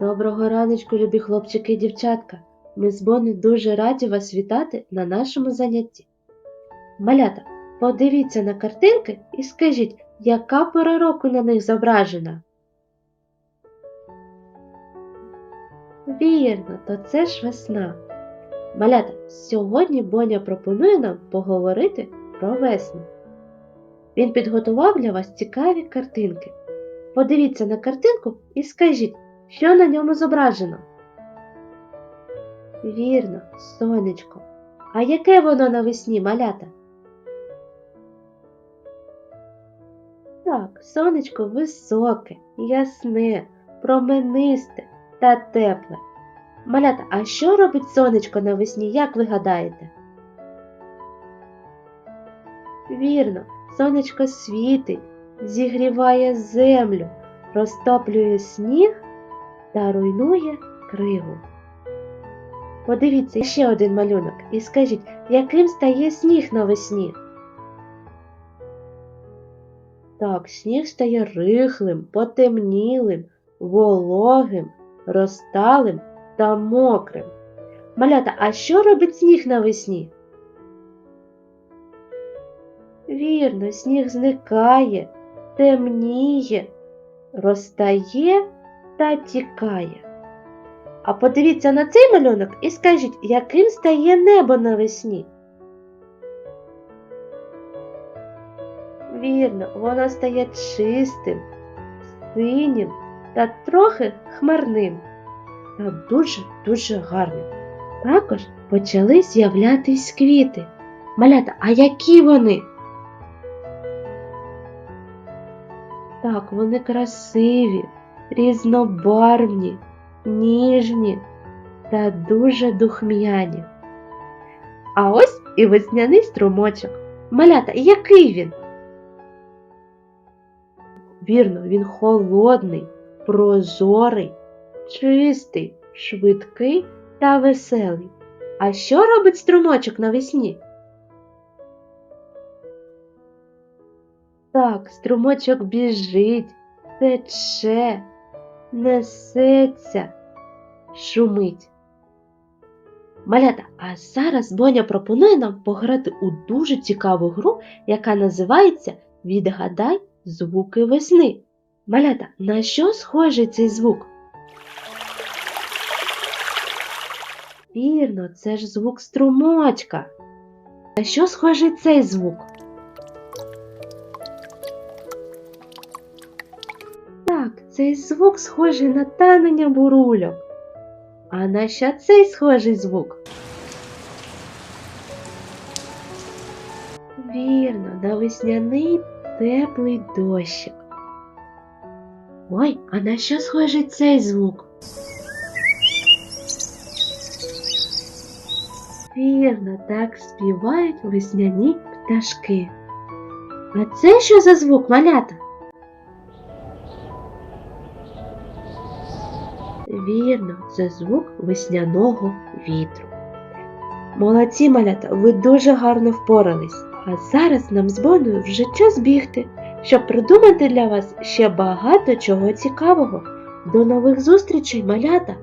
Доброго раночку, любі хлопчики і дівчатка. Ми з Бони дуже раді вас вітати на нашому занятті. Малята, подивіться на картинки і скажіть, яка пора року на них зображена? Вірно, то це ж весна. Малята, сьогодні Боня пропонує нам поговорити про весну. Він підготував для вас цікаві картинки. Подивіться на картинку і скажіть, що на ньому зображено? Вірно, сонечко. А яке воно навесні, малята? Так, сонечко високе, ясне, променисте та тепле. Малята, а що робить сонечко навесні, як ви гадаєте? Вірно, сонечко світить, зігріває землю, розтоплює сніг та руйнує криву. Подивіться ще один малюнок і скажіть, яким стає сніг навесні? Так, сніг стає рихлим, потемнілим, вологим, розталим та мокрим. Малята, а що робить сніг навесні? Вірно, сніг зникає, темніє, розтає та тікає. А подивіться на цей малюнок і скажіть, яким стає небо навесні? Вірно, воно стає чистим, синім та трохи хмарним та дуже-дуже гарним. Також почали з'являтись квіти. Малята, а які вони? Так, вони красиві, різнобарвні, ніжні та дуже духм'яні. А ось і весняний струмочок. Малята, який він? Вірно, він холодний, прозорий, чистий, швидкий та веселий. А що робить струмочок навесні? Так, струмочок біжить, тече, несеться, шумить. Малята, а зараз Боня пропонує нам пограти у дуже цікаву гру, яка називається Відгадай звуки весни. Малята, на що схожий цей звук? Вірно, це ж звук струмочка. На що схожий цей звук? Цей звук схожий на танення бурульок. А на що цей схожий звук? Вірно, на весняний теплий дощик. Ой, а на що схожий цей звук? Вірно, так співають весняні пташки. А це що за звук, малята? Вірно, це звук весняного вітру. Молодці малята, ви дуже гарно впорались. А зараз нам з Боною вже час бігти, щоб придумати для вас ще багато чого цікавого. До нових зустрічей, малята!